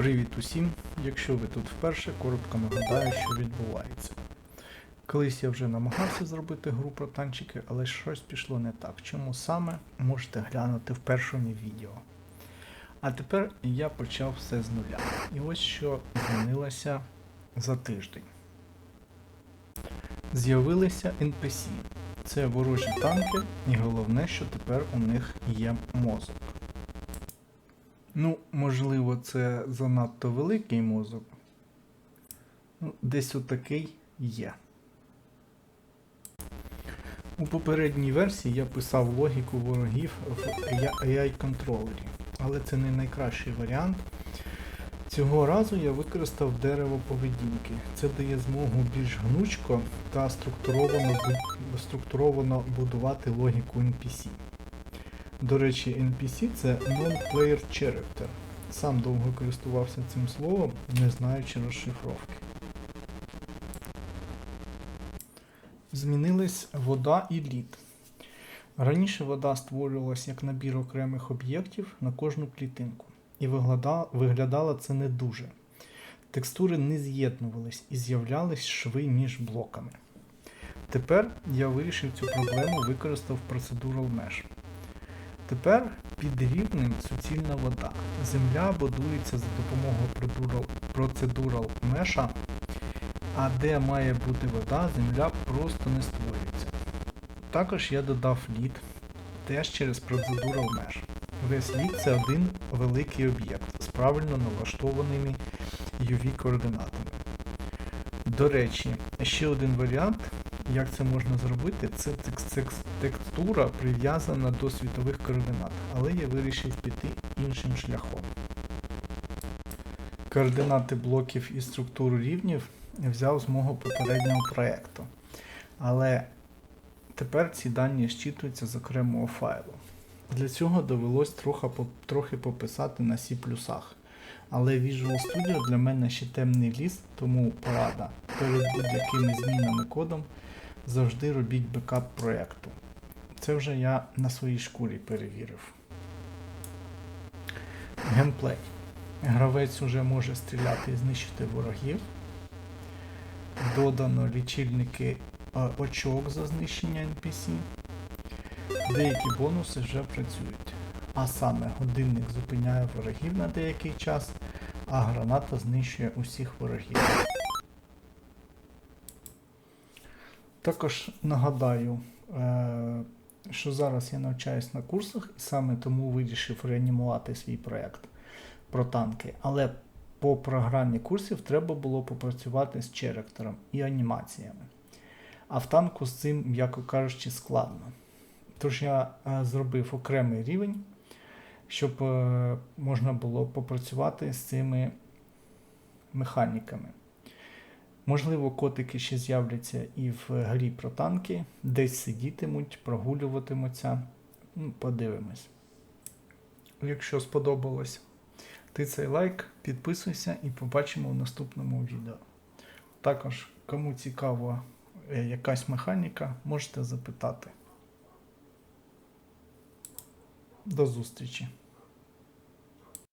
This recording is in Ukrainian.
Привіт усім! Якщо ви тут вперше, коротко нагадаю, що відбувається. Колись я вже намагався зробити гру про танчики, але щось пішло не так. Чому саме можете глянути в першому відео. А тепер я почав все з нуля. І ось що змінилося за тиждень. З'явилися NPC. Це ворожі танки, і головне, що тепер у них є мозок. Ну, можливо, це занадто великий мозок. Ну, десь отакий є. У попередній версії я писав логіку ворогів в AI-контролері, але це не найкращий варіант. Цього разу я використав дерево поведінки. Це дає змогу більш гнучко та структуровано, структуровано будувати логіку NPC. До речі, NPC це Non-Player Character. Сам довго користувався цим словом, не знаючи розшифровки. Змінились вода і лід. Раніше вода створювалася як набір окремих об'єктів на кожну клітинку, і виглядало це не дуже. Текстури не з'єднувались і з'являлись шви між блоками. Тепер я вирішив цю проблему, використав Procedural Mesh. Тепер під рівнем суцільна вода. Земля будується за допомогою Procedural Mesh, а де має бути вода, земля просто не створюється. Також я додав лід теж через Procedural Mesh. Весь лід це один великий об'єкт з правильно налаштованими UV-координатами. До речі, ще один варіант, як це можна зробити, це текс- текс- текстура прив'язана до світових координат, але я вирішив піти іншим шляхом. Координати блоків і структуру рівнів взяв з мого попереднього проєкту. Але тепер ці дані зчитуються з окремого файлу. Для цього довелось трохи, трохи пописати на C++. Але Visual Studio для мене ще темний ліс, тому порада. Перед будь-якими змінами кодом завжди робіть бекап проєкту. Це вже я на своїй шкурі перевірив. Геймплей. Гравець уже може стріляти і знищити ворогів. Додано лічильники е, очок за знищення NPC. Деякі бонуси вже працюють. А саме годинник зупиняє ворогів на деякий час, а граната знищує усіх ворогів. Також нагадаю, е, що зараз я навчаюсь на курсах і саме тому вирішив реанімувати свій проєкт про танки. Але по програмі курсів треба було попрацювати з черектором і анімаціями. А в танку з цим, м'яко кажучи, складно. Тож я е, зробив окремий рівень, щоб е, можна було попрацювати з цими механіками. Можливо, котики ще з'являться і в грі про танки, десь сидітимуть, прогулюватимуться. Ну, Подивимось. Якщо сподобалось, ти цей лайк, підписуйся і побачимо в наступному відео. Також, кому цікава е, якась механіка, можете запитати. До зустрічі!